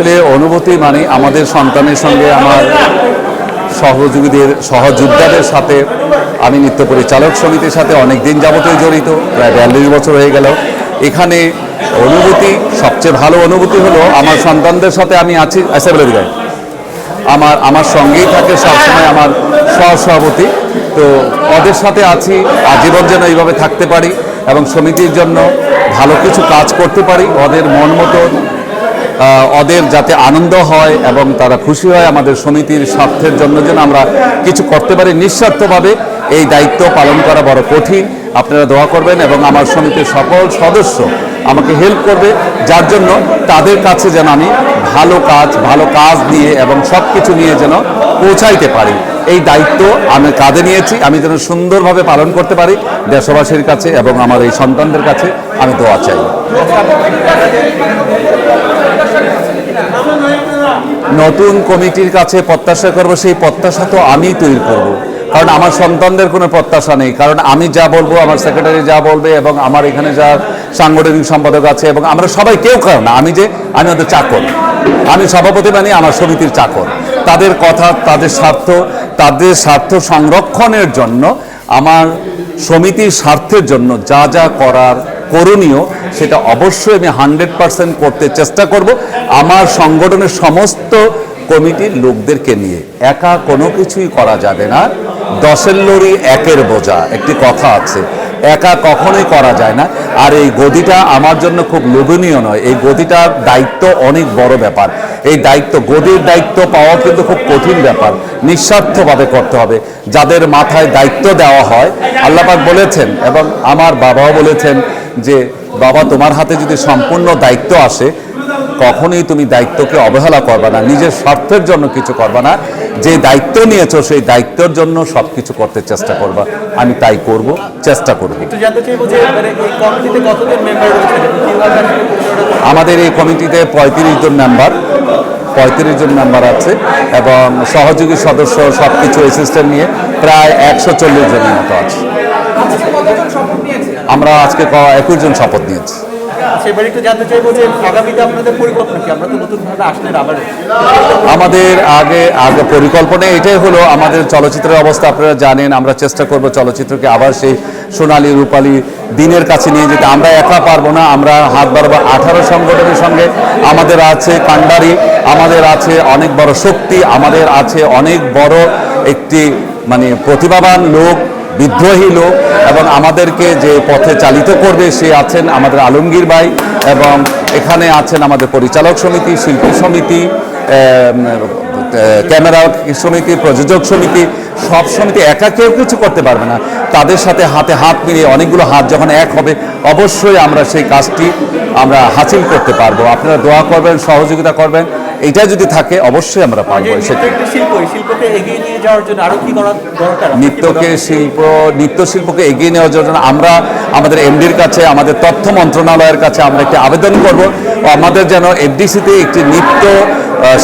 আসলে অনুভূতি মানে আমাদের সন্তানের সঙ্গে আমার সহযোগীদের, সহযোদ্ধাদের সাথে আমি নৃত্য পরিচালক সমিতির সাথে অনেক দিন যাবতীয় জড়িত, প্রায় বিয়াল্লিশ বছর হয়ে গেল। এখানে অনুভূতি, সবচেয়ে ভালো অনুভূতি হলো আমার সন্তানদের সাথে আমি আছি। অ্যাসেম্বলি গায়ে আমার আমার সঙ্গেই থাকে সবসময় আমার সহসভাপতি। তো ওদের সাথে আছি, আজীবন যেন এইভাবে থাকতে পারি এবং সমিতির জন্য ভালো কিছু কাজ করতে পারি। ওদের মন মতো ওদের যাতে আনন্দ হয় এবং তারা খুশি হয় আমাদের সমিতির স্বার্থের জন্য যেন আমরা কিছু করতে পারি নিঃস্বার্থভাবে, এই দায়িত্ব পালন করা বড় কঠিন। আপনারা দোয়া করবেন এবং আমার সমিতির সকল সদস্য আমাকে হেল্প করবে, যার জন্য তাদের কাছে যেন আমি ভালো কাজ ভালো কাজ নিয়ে এবং সব কিছু নিয়ে যেন পৌঁছাইতে পারি। এই দায়িত্ব আমি কাঁধে নিয়েছি, আমি যেন সুন্দরভাবে পালন করতে পারি দেশবাসীর কাছে এবং আমার এই সন্তানদের কাছে আমি দোয়া চাই। নতুন কমিটির কাছে প্রত্যাশা করব, সেই প্রত্যাশা তো আমি তৈরি করব। কারণ আমার সন্তানদের কোনো প্রত্যাশা নেই। কারণ আমি যা বলব, আমার সেক্রেটারি যা বলবে এবং আমার এখানে যা সাংগঠনিক সম্পাদক আছে এবং আমরা সবাই কেউ কারণ না। আমি যে, আমি ওদের চাকর। আমি সভাপতি মানে আমার সমিতির চাকর। তাদের কথা, তাদের স্বার্থ তাদের স্বার্থ সংরক্ষণের জন্য, আমার সমিতির স্বার্থের জন্য যা যা করার করণীয়, সেটা অবশ্যই আমি হান্ড্রেড পার্সেন্ট করতে চেষ্টা করব। আমার সংগঠনের সমস্ত কমিটির লোকদেরকে নিয়ে। একা কোনো কিছুই করা যাবে না। দশের লড়ি একের বোঝা, একটি কথা আছে। একা কখনোই করা যায় না। আর এই গদিটা আমার জন্য খুব লোভনীয় নয়। এই গদিটার দায়িত্ব অনেক বড় ব্যাপার। এই দায়িত্ব, গদির দায়িত্ব পাওয়া কিন্তু খুব কঠিন ব্যাপার। নিঃস্বার্থভাবে করতে হবে। যাদের মাথায় দায়িত্ব দেওয়া হয়, আল্লাপাক বলেছেন এবং আমার বাবাও বলেছেন যে বাবা তোমার হাতে যদি সম্পূর্ণ দায়িত্ব আসে কখনোই তুমি দায়িত্বকে অবহেলা করবে না নিজের স্বার্থের জন্য কিছু করবে না। যে দায়িত্ব নিয়েছো সেই দায়িত্বের জন্য সব কিছু করতে চেষ্টা করবা। আমি তাই করব চেষ্টা করব। মানে আমাদের এই কমিটিতে পঁয়ত্রিশ জন মেম্বার পঁয়ত্রিশ জন মেম্বার আছে এবং সহযোগী সদস্য সব কিছু অ্যাসিস্ট্যান্ট নিয়ে প্রায় একশো চল্লিশ জনের মতো আছে। আমরা আজকে একুশ জন শপথ নিয়েছি। সেবার একটু জানতে চাইব যে আগামীতে আপনাদের পরিকল্পনা কি? আমরা তো নতুনভাবে আসলেন আবারও। আমাদের আগে আগে পরিকল্পনা এটাই হলো আমাদের চলচ্চিত্রের অবস্থা। আপনারা জানেন আমরা চেষ্টা করব চলচ্চিত্রকে আবার সেই সোনালী রূপালী দিনের কাছে নিয়ে যেতে। আমরা একা পারব না আমরা হাত বাড়বো আঠারো সংগঠনের সঙ্গে। আমাদের আছে কান্ডারি আমাদের আছে অনেক বড় শক্তি আমাদের আছে অনেক বড় একটি মানে প্রতিভাবান লোক। বিদ্রোহী লোক এবং আমাদেরকে যে পথে চালিত করবে সে আছেন আমাদের আলমগীর ভাই এবং এখানে আছেন আমাদের পরিচালক সমিতি, শিল্পী সমিতি ক্যামেরা সমিতি, প্রযোজক সমিতি, সব সমিতি একা কেউ কিছু করতে পারবে না। তাদের সাথে হাতে হাত মিলিয়ে অনেকগুলো হাত যখন এক হবে, অবশ্যই আমরা সেই কাজটি আমরা হাসিল করতে পারব। আপনারা দোয়া করবেন, সহযোগিতা করবেন। এটা যদি থাকে অবশ্যই আমরা পারব নৃত্যকে শিল্প নৃত্য শিল্পকে এগিয়ে নেওয়ার জন্য আমরা আমাদের এমডির কাছে আমাদের তথ্য মন্ত্রণালয়ের কাছে আমরা একটি আবেদন করব। আমাদের যেন এফডিসিতে একটি নৃত্য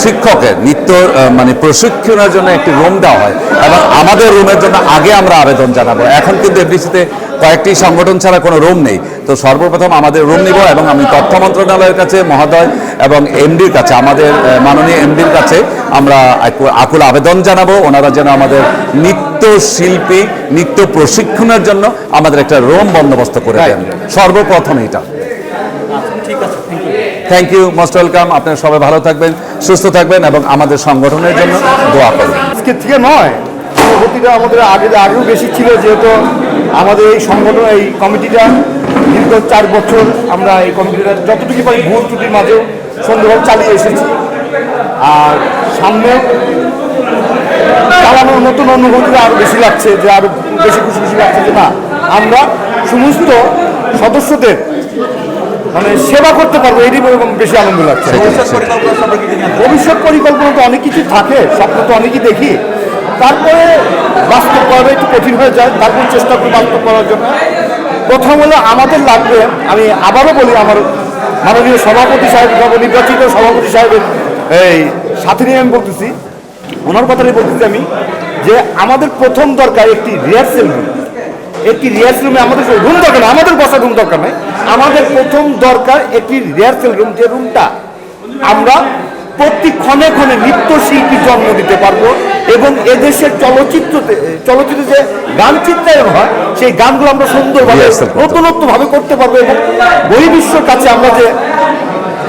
শিক্ষকের নৃত্য মানে প্রশিক্ষণের জন্য একটি রুম দেওয়া হয় এবং আমাদের রুমের জন্য আগে আমরা আবেদন জানাব। এখন কিন্তু এফডিসিতে কয়েকটি সংগঠন ছাড়া কোনো রুম নেই। তো সর্বপ্রথম আমাদের রুম নিব এবং আমি তথ্য মন্ত্রণালয়ের কাছে মহোদয় এবং এমডির কাছে আমাদের মাননীয় এমডির কাছে আমরা একু- আকুল আবেদন জানাব। ওনারা যেন আমাদের নৃত্য শিল্পী নৃত্য প্রশিক্ষণের জন্য আমাদের একটা রুম বন্দোবস্ত করে দেন। সর্বপ্রথম এটা। ঠিক আছে thank you thank you most welcome আপনারা সবাই ভালো থাকবেন সুস্থ থাকবেন এবং আমাদের সংগঠনের জন্য দোয়া করবেন। আজকে থেকে নয় অনুভূতিটা আমাদের আগে আগেও বেশি ছিল যেহেতু আমাদের এই সংগঠন এই কমিটিটা দীর্ঘ চার বছর আমরা এই কমিটিটা যতটুকু পারি ভুল ত্রুটির মাঝেও সুন্দরভাবে চালিয়ে এসেছি। আর সামনে চালানোর নতুন অনুভূতিটা আরও বেশি লাগছে যে আরও বেশি খুশি খুশি লাগছে যে না আমরা সমস্ত সদস্যদের মানে সেবা করতে পারব এরই বেশি আনন্দ লাগছে। ভবিষ্যৎ পরিকল্পনা তো অনেক কিছু থাকে স্বপ্ন তো অনেকই দেখি। তারপরে বাস্তব করা একটু কঠিন হয়ে যায় তারপর চেষ্টা করি বাস্তব করার জন্য। প্রথম হলো আমাদের লাগবে, আমি আবারও বলি আমার মাননীয় সভাপতি সাহেব, নবনির্বাচিত সভাপতি সাহেবের এই সাথে নিয়ে আমি বলতেছি, ওনার কথাটাই বলতেছি আমি, যে আমাদের প্রথম দরকার একটি রিহার্সেল রুম একটি রিহার্সেল রুমে আমাদের রুম দরকার না আমাদের বসার রুম দরকার নয় আমাদের প্রথম দরকার একটি রিহার্সেল রুম যে রুমটা আমরা প্রতি ক্ষণে ক্ষণে নৃত্যশিল্পী জন্ম দিতে পারব এবং এদেশের চলচ্চিত্রতে চলচ্চিত্রে যে গান চিত্রায়ন হয় সেই গানগুলো আমরা সুন্দরভাবে Rehearsal করতে পারব। এবং বহির্বিশ্বর কাছে আমরা যে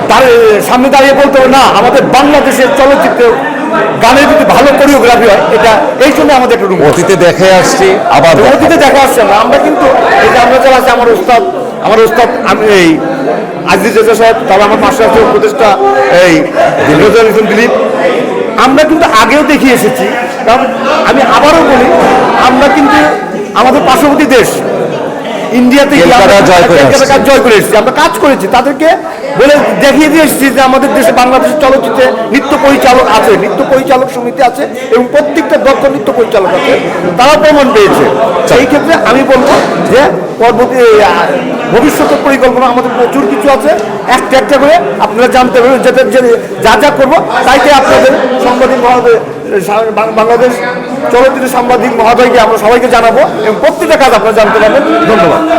তার সামনে দাঁড়িয়ে বলতে হবে না আমাদের বাংলাদেশের চলচ্চিত্রে গানের যদি ভালো কোরিওগ্রাফি হয় এটা এই জন্য আমাদের একটা অতীতে দেখে আসছি আবার। অতীতে দেখা আসছে না আমরা কিন্তু এই যে আমরা যারা আছে আমার উস্তাদ আমার উস্তাদ আমি এই আজিজ রেজা সাহেব তারপর আমার পাশে আছে উপদেষ্টা এই রোজাল ইসলাম দিলীপ। আমরা কিন্তু আগেও দেখিয়ে এসেছি কারণ আমি আবারও বলি আমরা কিন্তু আমাদের পার্শ্ববর্তী দেশ ইন্ডিয়াতে জয় করে এসেছি আমরা কাজ করেছি তাদেরকে বলে দেখিয়ে দিয়ে এসেছি যে আমাদের দেশে বাংলাদেশের চলচ্চিত্রে নৃত্য পরিচালক আছে, নৃত্য পরিচালক সমিতি আছে এবং প্রত্যেকটা দক্ষ নৃত্য পরিচালক আছে। তারা প্রমাণ পেয়েছে। সেই ক্ষেত্রে আমি বলব যে পরবর্তী ভবিষ্যতের পরিকল্পনা আমাদের প্রচুর কিছু আছে। একটা একটা করে আপনারা জানতে পারবেন যে- যা যা করব তাইতে আপনাদের সাংবাদিক বাংলাদেশ চলচ্চিত্র সাংবাদিক মহোদয়কে আমরা সবাইকে জানাব এবং প্রত্যেকটা কাজ আপনারা জানতে পারবেন। ধন্যবাদ।